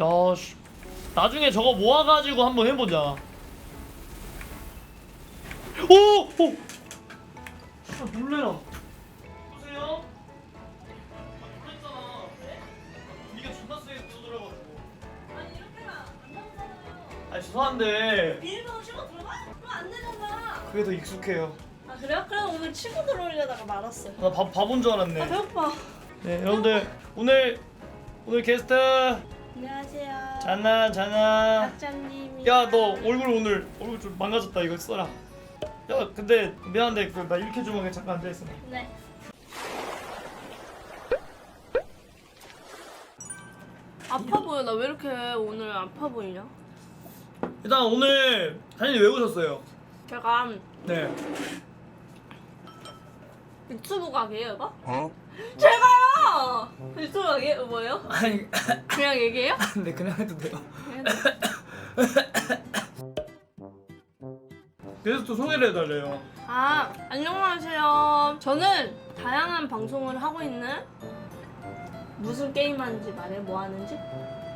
야, 씨. 나중에 저거 모아가지고 한번 해보자. 오! 오! 진짜 놀래라. 보세요. 놀랬잖아. 네가 존나 세게 뜯어들어가지고. 아니 이렇게는 안 나오잖아요. 아니 죄송한데 비닐봉 씹어 들어가? 그럼 안 되잖아. 그게 더 익숙해요. 아 그래요? 그럼 오늘 치고 들어오려다가 말았어요. 나 바, 바본 줄 알았네. 아 배고파. 네, 여러분들 오늘 오늘 게스트 안녕하세요. 자나 자나. 박장님. 야 너 얼굴 오늘 얼굴 좀 망가졌다 이거 써라. 야 근데 미안한데 그, 나 이렇게 주먹에 잠깐 앉아 있어. 네. 아파 보여. 나 왜 이렇게 오늘 아파 보이냐? 일단 오늘 사장님 왜 오셨어요? 제가 네. 유튜브 가게예요, 이거? 어? 제가 요. 유튜브 가게 뭐예요? 아니 그냥 얘기해요? 근데 그냥 해도 돼요. 그래서 또 소개를 해달래요. 아, 안녕하세요. 저는 다양한 방송을 하고 있는 무슨 게임 하는지 말해, 뭐 하는지?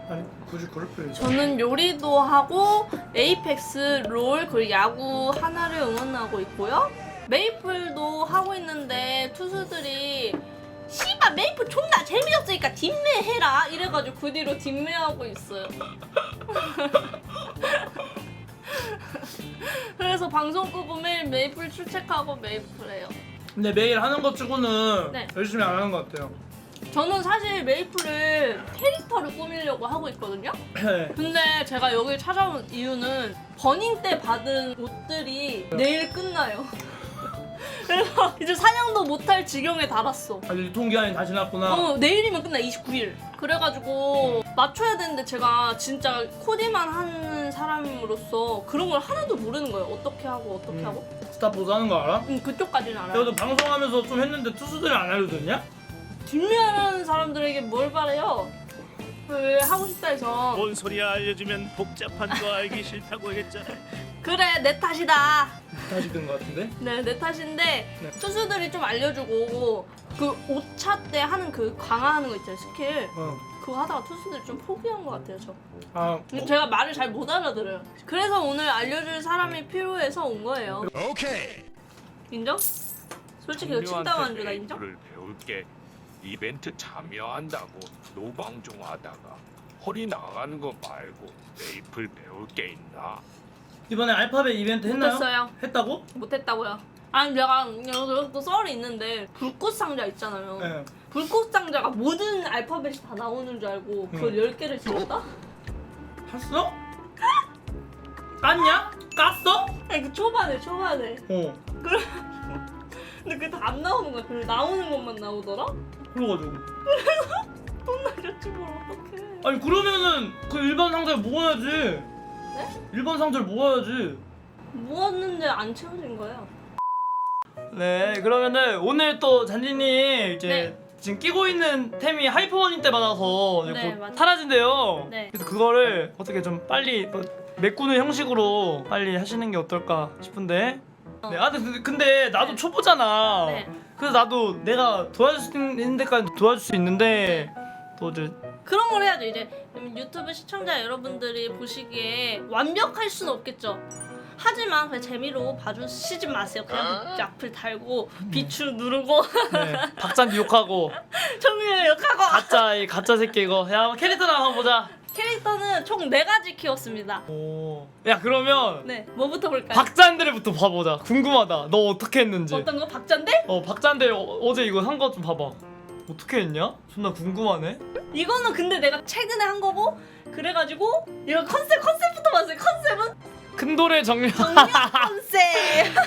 아니 굳이 그럴 필요 있어. 저는 요리도 하고 에이펙스, 롤, 그리고 야구 하나를 응원하고 있고요. 메이플도 하고 있는데 투수들이 씨발 메이플 존나 재미없으니까 뒷매 해라 이래가지고 그 뒤로 뒷매하고 있어요. 그래서 방송 끄고 매일 메이플 출첵하고 메이플 해요. 근데 매일 하는 것 치고는 네. 열심히 안 하는 것 같아요. 저는 사실 메이플을 캐릭터를 꾸미려고 하고 있거든요. 네. 근데 제가 여기 찾아온 이유는 버닝 때 받은 옷들이 내일 끝나요. 그래서 이제 사냥도 못할 지경에 달았어. 아 유통기한이 다 지났구나. 어, 내일이면 끝나 29일. 그래가지고 맞춰야 되는데 제가 진짜 코디만 하는 사람으로서 그런 걸 하나도 모르는 거예요. 어떻게 하고 어떻게 음. 하고. 스타포즈 하는 거 알아? 음, 그쪽까지는 알아요. 그래도 방송하면서 좀 했는데 투수들이 안 알려줬냐? 뒷면하는 사람들에게 뭘 바래요? 왜 하고 싶다 해서 뭔 소리야 알려주면 복잡한 거 알기 싫다고 했잖아. 그래 내 탓이다. 다시 든것 같은데? 네, 내 탓인데 네. 투수들이 좀 알려주고 그 5차 때 하는 그 강화하는 거 있잖아요 스킬 어. 그거 하다가 투수들이 좀 포기한 것 같아요 저 아 근데 제가 말을 잘 못 알아들어요 그래서 오늘 알려줄 사람이 필요해서 온 거예요 오케이. 인정? 솔직히 이거 침담 안 주나 인정? 를 배울게 이벤트 참여한다고 노방종하다가 허리 나가는 거 말고 메이플 배울 게 있나? 이번에 알파벳 이벤트 했나요? 못했어요 했다고? 못했다고요 아니 내가 여기 또 썰이 있는데 불꽃 상자 있잖아요 네. 불꽃 상자가 모든 알파벳이 다 나오는 줄 알고 그걸 응. 10개를 찍었다? 샀어? 깠냐? 깠어? 아니 그 초반에 초반에 어. 근데 그게 다 안 나오는 거야 그 나오는 것만 나오더라? 그래가지고. 혼나겠지 뭘 어떡해 아니 그러면은 그 일반 상자를 모아야지. 네? 일반 상자를 모아야지. 모았는데 안 채워진 거야 네, 그러면은 오늘 또 잔디님 이제 네. 지금 끼고 있는 템이 하이퍼원인 때 받아서 이제 네, 곧 맞아요. 사라진대요. 네. 그래서 그거를 어떻게 좀 빨리 뭐 메꾸는 형식으로 빨리 하시는 게 어떨까 싶은데. 네, 아 근데, 근데 나도 네. 초보잖아. 네. 그래서 나도 내가 도와줄 수 있는 데까지 도와줄 수 있는데 또 이제 그런 걸 해야죠. 이제 유튜브 시청자 여러분들이 보시기에 완벽할 수는 없겠죠. 하지만 그냥 재미로 봐주시지 마세요. 그냥 그 악플 달고 비추 누르고. 네, 박잔디 욕하고. 정리를 욕하고. 가짜 이 가짜 새끼 이거. 야 캐릭터나 한번 보자. 캐릭터는 총 4가지 키웠습니다 오. 야 그러면 네 뭐부터 볼까요? 박잔데부터 봐보자. 궁금하다. 너 어떻게 했는지. 어떤 거? 박자인데? 어 박잔데 어, 제 이거 한 거 좀 봐봐. 어떻게 했냐? 존나 궁금하네. 이거는 근데 내가 최근에 한 거고 그래가지고 이거 컨셉 컨셉부터 봤어요 컨셉은 큰 돌의. 정력 컨셉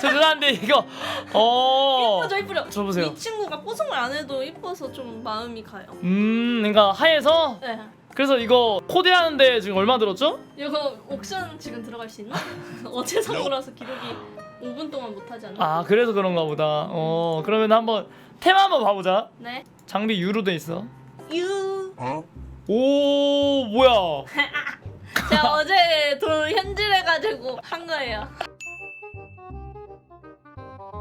죄송한데 이거 어. 이쁘죠 이쁘죠 저 보세요. 이 친구가 뽀송을 안 해도 이뻐서 좀 마음이 가요 음, 그러니까 하에서 네 그래서 이거 코디하는데 지금 얼마 들었죠? 이거 옥션 지금 들어갈 수 있나? 어제 산 거라서 기록이 5분 동안 못 하지 않나? 아 그래서 그런가 보다. 어 그러면 한번 테마 한번 봐보자. 네 장비 유로 돼 있어. 유 오 뭐야? 제가 어제 돈 현질해가지고 한 거예요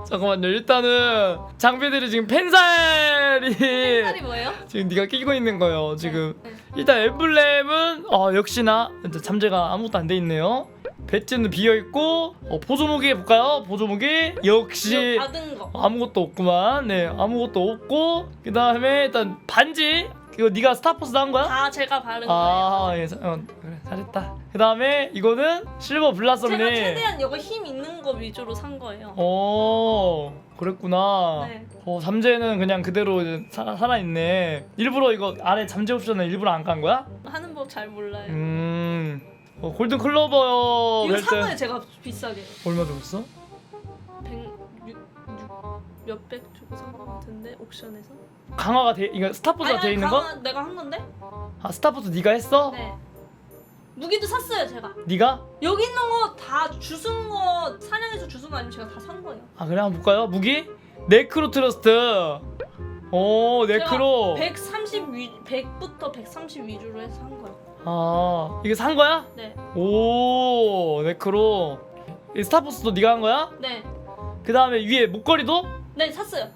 잠깐만요. 일단은 장비들이 지금 펜살이 색깔이 뭐예요? 지금 네가 끼고 있는 거예요. 지금 네. 일단 엠블렘은 어, 역시나 이제 잠재가 아무것도 안 돼 있네요. 배지는 비어 있고 어, 보조무기 볼까요? 보조무기 역시 받은 거. 아무것도 없구만. 네, 아무것도 없고 그 다음에 일단 반지 이거 네가 스타포스 한 거야? 다 제가 바른 아, 거예요. 예, 자- 어, 그래, 잘했다. 그 다음에 이거는 실버 블라썸님. 제가 최대한 이거 힘 있는 거 위주로 산 거예요. 오, 그랬구나. 네. 어, 잠재는 그냥 그대로 이제 살아, 살아 있네. 일부러 이거 아래 잠재 옵션을 일부러 안 깐 거야? 하는 법 잘 몰라요. 음, 어, 골든 클로버 이거 때 거예요 제가 비싸게. 얼마 줬어? 100, 몇백 주고 산거 같은데 옥션에서. 강화가 돼, 이거 스타포스가 돼 있는 거? 강화 내가 한 건데? 아, 스타포스 네가 했어? 네. 무기도 샀어요 제가. 네가? 여기 있는 거 다 주순 거 사냥해서 주순 거 아니면 제가 다 산 거예요. 아, 그래 한번 볼까요? 무기? 네크로 트러스트. 오, 네크로. 130 위, 100부터 130 위주로 해서 산 거예요. 아, 이게 산 거야? 네. 오, 네크로. 이 스타포스도 네가 한 거야? 네. 그 다음에 위에 목걸이도 네, 샀어요.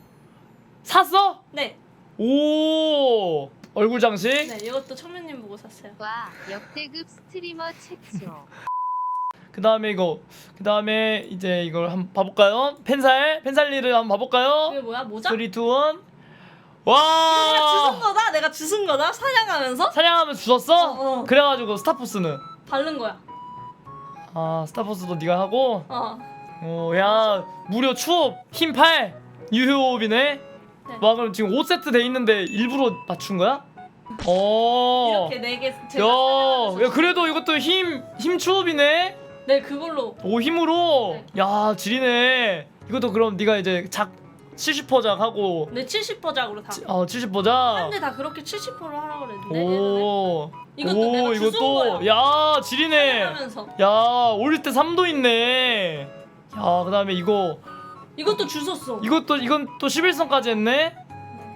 샀어? 네. 오, 얼굴 장식. 네, 이것도 청면님 보고 샀어요. 와 역대급 스트리머 최초. 그 다음에 이거, 그 다음에 이제 이걸 한번 봐볼까요? 펜살, 펜살리를 한번 봐볼까요? 이게 뭐야? 모자? 3, 2, 1. 내가 주순 와! 거다. 내가 주순 거다. 사냥하면서 사냥하면 주웠어? 어, 어. 그래가지고 스타포스는? 바른 거야. 아, 스타포스도 네가 하고. 어. 어, 야, 무려 추업, 힘 8, 유효호흡이네. 네. 와, 그럼 지금 5세트 돼 있는데 일부러 맞춘 거야? 어. 이렇게 네 개 제가 야, 사냥하면서 야 그래도 이것도 힘, 힘 추업이네. 네, 그걸로. 오 힘으로. 네. 야 지리네. 이것도 그럼 네가 이제 작 70%작 하고, 네, 70%작으로 다. 어 70%작. 사람들 다 그렇게 70%로 하라고 그랬는데. 얘네는 오. 이것도 오, 내가. 거야. 야 지리네. 하면서 야 올릴 때 3도 있네. 야 그다음에 이거 이것도 주웠어. 이것도 이건 또 11선까지 했네.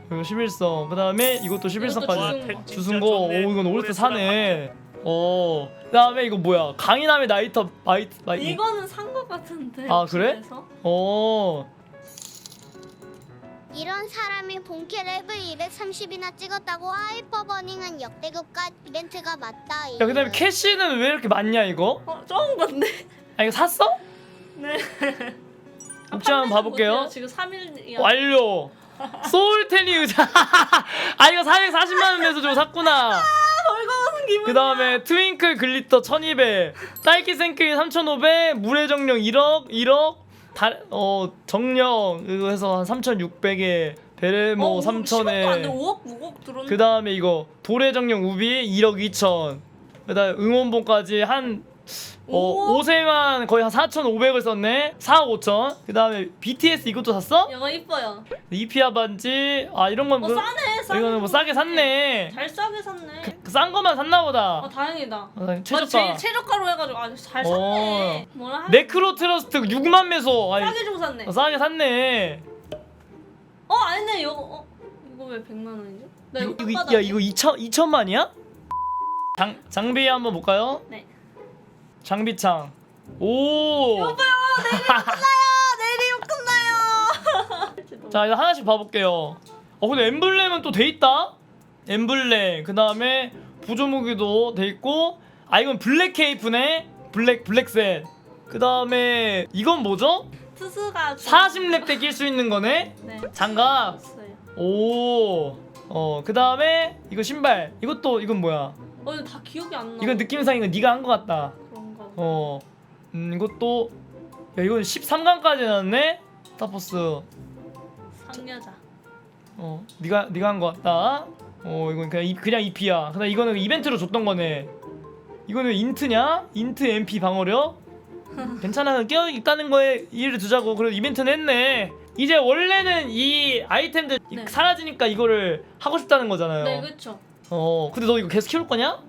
이거 11선. 그다음에 이것도 11선까지. 주순 거. 주순 거. 오 이건 올때 사네. 어. 그다음에 이거 뭐야? 강인함의 나이터 마이트 마이. 이거는 산거 같은데. 아, 그래? 어. 이런 사람이 본캐 랩을 230이나 찍었다고 하이퍼 버닝한 역대급가 이벤트가 맞다. 야 그다음에 캐시는 왜 이렇게 많냐 이거? 어, 적은 건데. 아 이거 샀어? 네. 혹시 한번 봐볼게요. 지금 3일이야. 완료. 소울테니 의자. 아 이거 440만 원 내서 좀 샀구나. 벌거벗은 기분. 그 다음에 트윙클 글리터 1200 딸기 생크림 3500 물의 정령 1억 1억 다, 어 정령 이거 해서 한 3600에 베레모 3000에 5억 6억 들었는데. 그 다음에 이거 돌의 정령 우비 1억 2천 그 다음에 응원봉까지 한 어, 오. 5세만 거의 한 4,500을 썼네 4억 5천 그 다음에 BTS 이것도 샀어? 이거 이뻐요. 이피아 반지 아 이런 건어 뭐, 싸네. 싸네. 이거는 뭐 싸게 샀네 잘 싸게 샀네. 그, 싼 거만 샀나 보다 아 다행이다. 어, 맞아, 최저가 제일 최저가로 해가지고 아주 잘 샀네. 뭐라 하? 네크로 트러스트 6만 매소 아니, 싸게 주고 샀네. 어, 싸게 샀네 어 아니네 이거 어 이거 왜 100만 원이죠? 나 이거, 이거, 딱야 이거 2천 2천만이야? 장 장비 한번 볼까요? 네. 장비창. 오. 아 내리면 끝나요. 자 이거 하나씩 봐볼게요. 어 근데 엠블렘은 또 돼 있다. 엠블렘 그 다음에 부조무기도 돼 있고 아 이건 블랙 케이프네. 블랙 블랙셋. 그 다음에 이건 뭐죠? 투수가 40렙 때 낄 수 있는 거네. 네. 장갑. 샀어요. 오. 어, 그 다음에 이거 신발. 이것도 이건 뭐야? 어 이거 다 기억이 안 나. 이건 느낌상 이거 네가 한것 같다. 어. 음, 이것도 야, 이건 13강까지 나왔네. 타포스. 상여자. 어. 네가 네가 한것 같다. 어, 이건 그냥 이, 그냥 EP야. 근데 이거는 이벤트로 줬던 거네. 이거는 인트냐? 인트 MP 방어력? 괜찮아. 깨어 있다는 거에 이해를 두자고. 그래도 이벤트는 했네. 이제 원래는 이 아이템들 이- 네. 사라지니까 이거를 하고 싶다는 거잖아요. 네 그렇죠. 어. 근데 너 이거 계속 키울 거냐?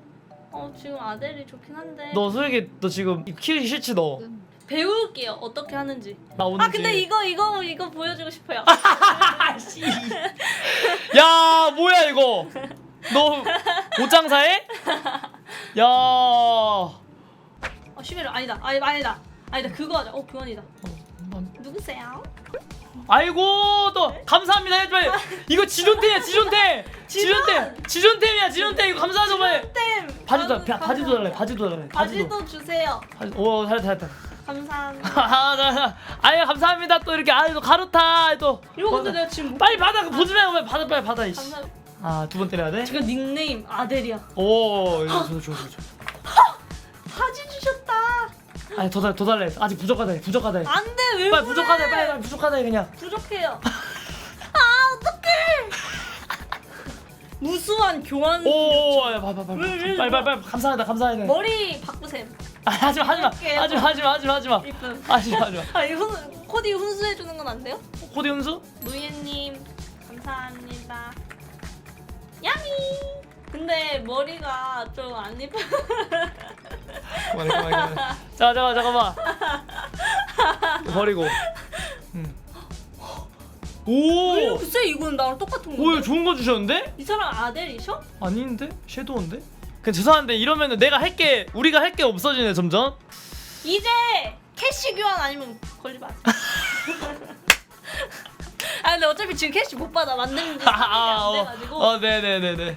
어 지금 아델이 좋긴 한데 너 솔직히 너 지금 이거 키우기 싫지 너. 배울게요 어떻게 하는지. 나 오는지. 아 근데 이거 이거 이거 보여주고 싶어요. 야 뭐야 이거 너 옷장사해? 야 어, 어 11월 아니다 아니 아니다 아니다 그거 하자. 어 교환이다. 난 누구세요? 아이고 또 감사합니다 해줘 빨리 이거 지존템이야 지존템. 지존! 지존템 지존템이야 지존템. 이거 감사하죠 빨리. 템. 바지도 바, 바지도 달래. 바지도 달래 바지도. 주세요. 바지, 오 잘했다 잘했다 감사합니다. 아, 나, 나, 아유 감사합니다. 또 이렇게 아유 또 가루타 또. 이거 근데 어, 내가 지금 못 빨리 받아 그 보지 말고 빨리 받아 빨리 받아 이씨. 아두 번 때려야 돼? 제가 닉네임 아델이야. 오 이거 좋아 좋아 좋아 주셨다 아니 더 달래 더 달래. 아직 부족하다 해. 안돼 왜 빨리 그래? 해, 빨리 빨리 부족하다 해, 그냥. 부족해요. 아 어떡해. 무수한 교환. 오 빨리 빨리 빨리 빨리 빨리 빨리 감사하다 감사하다 머리 바꾸셈 아, 하지마 하지마 할게요. 하지마 하지마 하지마 하지마. 이쁨 하지마 하지마. 아 이거 훈- 코디 훈수해 주는 건 안 돼요? 코디 훈수? 노예님 감사합니다. 야미! 근데 머리가 좀 안 이뻐 그만해 그만해 그만해 자 잠깐 잠깐만 버리고 음. 오! 글쎄 이건 나랑 똑같은 오 이거 건데 좋은 거 주셨는데? 이 사람 아델이셔? 아닌데? 섀도우인데? 그냥 죄송한데 이러면은 내가 할게 우리가 할 게 없어지네 점점 이제 캐시 교환 아니면 걸지 마세요 아 근데 어차피 지금 캐시 못 받아 만드는 지 3일이 안 돼가지고 어, 네네네네.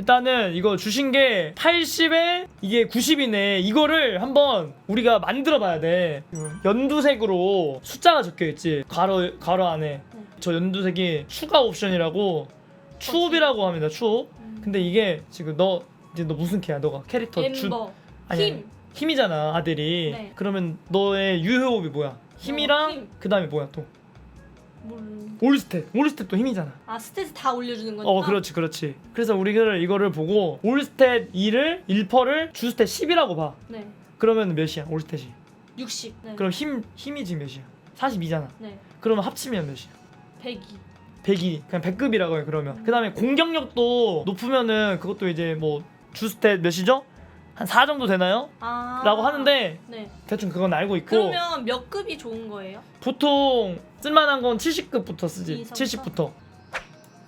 일단은 이거 주신 게 80에 이게 90이네. 이거를 한번 우리가 만들어 봐야 돼. 연두색으로 숫자가 적혀 있지. 괄호 괄호 안에. 저 연두색이 추가 옵션이라고 추옵이라고 합니다. 추옵. 근데 이게 지금 너 이제 너 무슨 캐야? 너가 캐릭터 주 아니, 힘 힘이잖아 아들이. 네. 그러면 너의 유효호흡이 뭐야? 힘이랑 힘. 그 다음에 뭐야 또? 모르 올스탯. 올스탯도 힘이잖아. 아 스탯 다 올려주는 거니까 어 그렇지 그렇지 그래서 우리가 이거를 보고 올스탯 2를 1퍼를 주스탯 10이라고 봐 네 그러면 몇이야 올 스탯이 60. 네. 그럼 힘 힘이 지금 몇이야 42잖아 네. 그러면 합치면 몇이야 102. 102 그냥 100급이라고 해 그러면 그 다음에 공격력도 높으면은 그것도 이제 뭐 주스탯 몇이죠? 한 4 정도 되나요? 아. 라고 하는데 네. 대충 그건 알고 있고 그러면 몇 급이 좋은 거예요? 보통 쓸만한 건 70급부터 쓰지 이성부터? 70부터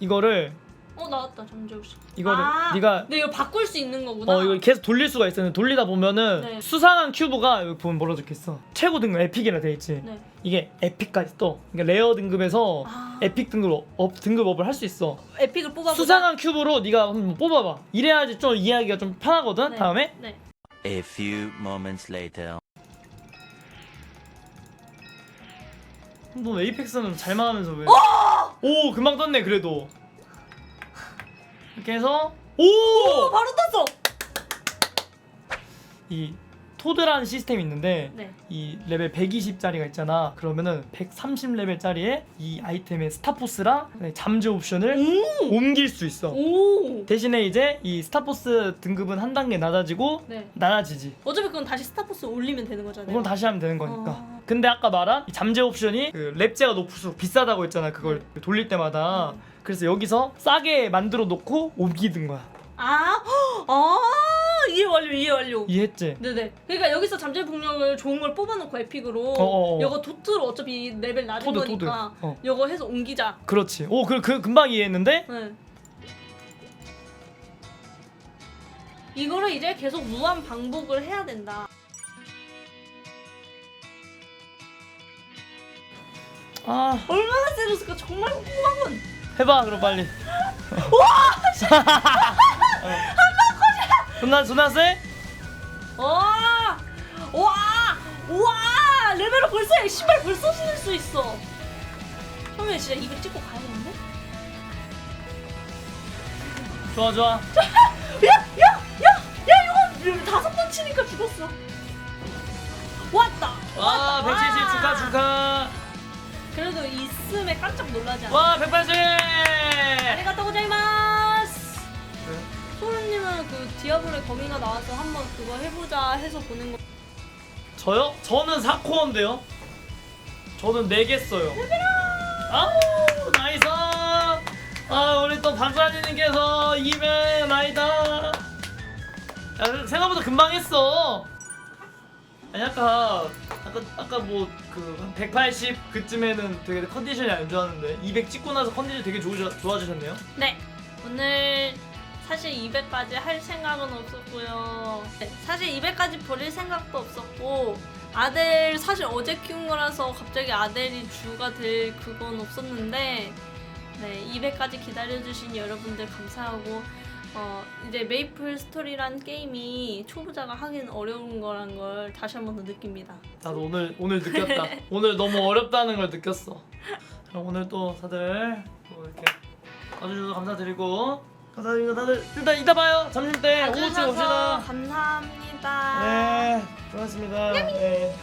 이거를 어 나왔다 정재우 씨. 이거를 아, 네가 네 이거 바꿀 수 있는 거구나. 어 이걸 계속 돌릴 수가 있어요. 돌리다 보면은 네. 수상한 큐브가 여기 보면 뭐라 적혀있어. 최고 등급 에픽이라 돼 있지. 네. 이게 에픽까지 떠. 그러니까 레어 등급에서 아. 에픽 등급 업 등급 업을 할 수 있어. 에픽을 뽑아. 수상한 큐브로 네가 한번 뽑아봐. 이래야지 좀 이해하기가 좀 편하거든. 네. 다음에 네. A few moments later. 너 에이펙스는 잘만 하면서 왜? 어! 오 금방 떴네 그래도. 이렇게 해서 오! 오 바로 떴어. 이 토드라는 시스템이 있는데 네. 이 레벨 120짜리가 있잖아. 그러면은 130레벨짜리에 이 아이템의 스타포스랑 잠재 옵션을 옮길 수 있어. 오. 대신에 이제 이 스타포스 등급은 한 단계 낮아지고 네. 낮아지지. 어차피 그건 다시 스타포스 올리면 되는 거잖아요. 그건 다시 하면 되는 거니까. 어. 근데 아까 말한 이 잠재 옵션이 그 랩제가 높을수록 비싸다고 했잖아. 그걸 돌릴 때마다. 그래서 여기서 싸게 만들어 놓고 옮기는 거야. 아, 아 이해 완료 이해 완료. 이해했지? 네네. 그러니까 여기서 잠재 폭력을 좋은 걸 뽑아놓고 에픽으로 어어어. 이거 도트로 어차피 레벨 낮은 토드 토드. 거니까 어. 이거 해서 옮기자. 그렇지. 오, 그, 그 금방 이해했는데? 네. 이거를 이제 계속 무한 반복을 해야 된다. 아, 얼마나 세졌을까 정말 궁금하군. 해봐 그럼 빨리. 와! 존나 존나 세? 와, 와, 와, 레벨을 벌써 해. 신발 벌써 신을 수 있어. 처음에 진짜 이거 찍고 가야겠는데? 좋아 좋아. 야, 야, 야, 야, 이거 다섯 번 치니까 죽었어. 왔다. 와170 축하 축하. 그래도 있음에 깜짝 놀라지 않아. 와 180. 아리가또 고자이마스. 소르님은 그 디아블의 거미가 나와서 한번 그거 해보자 해서 보낸 거. 저요? 저는 4코어인데요. 저는 4개 써요. 아우 나이스. 아 우리 또 박사님께서 200 나이다. 야, 생각보다 금방 했어. 아니 아까 아까 아까 뭐 그 180 그쯤에는 되게 컨디션이 안 좋았는데 200 찍고 나서 컨디션 되게 좋으셔, 좋아지셨네요. 네. 오늘 사실 200까지 할 생각은 없었고요. 네, 사실 200까지 버릴 생각도 없었고 아델 사실 어제 키운 거라서 갑자기 아델이 주가 될 그건 없었는데 네 200까지 기다려주신 여러분들 감사하고 어 이제 메이플 스토리란 게임이 초보자가 하긴 어려운 거란 걸 다시 한 번 더 느낍니다. 나도 오늘 오늘 느꼈다. 오늘 너무 어렵다는 걸 느꼈어. 그럼 오늘 또 다들 또 이렇게 와주셔서 감사드리고 감사드리고 다들 일단 이따 봐요. 점심 때 오후쯤 봐주셔서 옵시다. 감사합니다. 네, 고맙습니다. 네.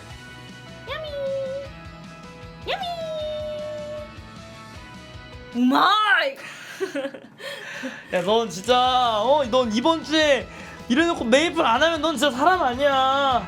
우마이. 야, 넌 진짜 어, 넌 이번 주에 이래놓고 메이플 안 하면 넌 진짜 사람 아니야.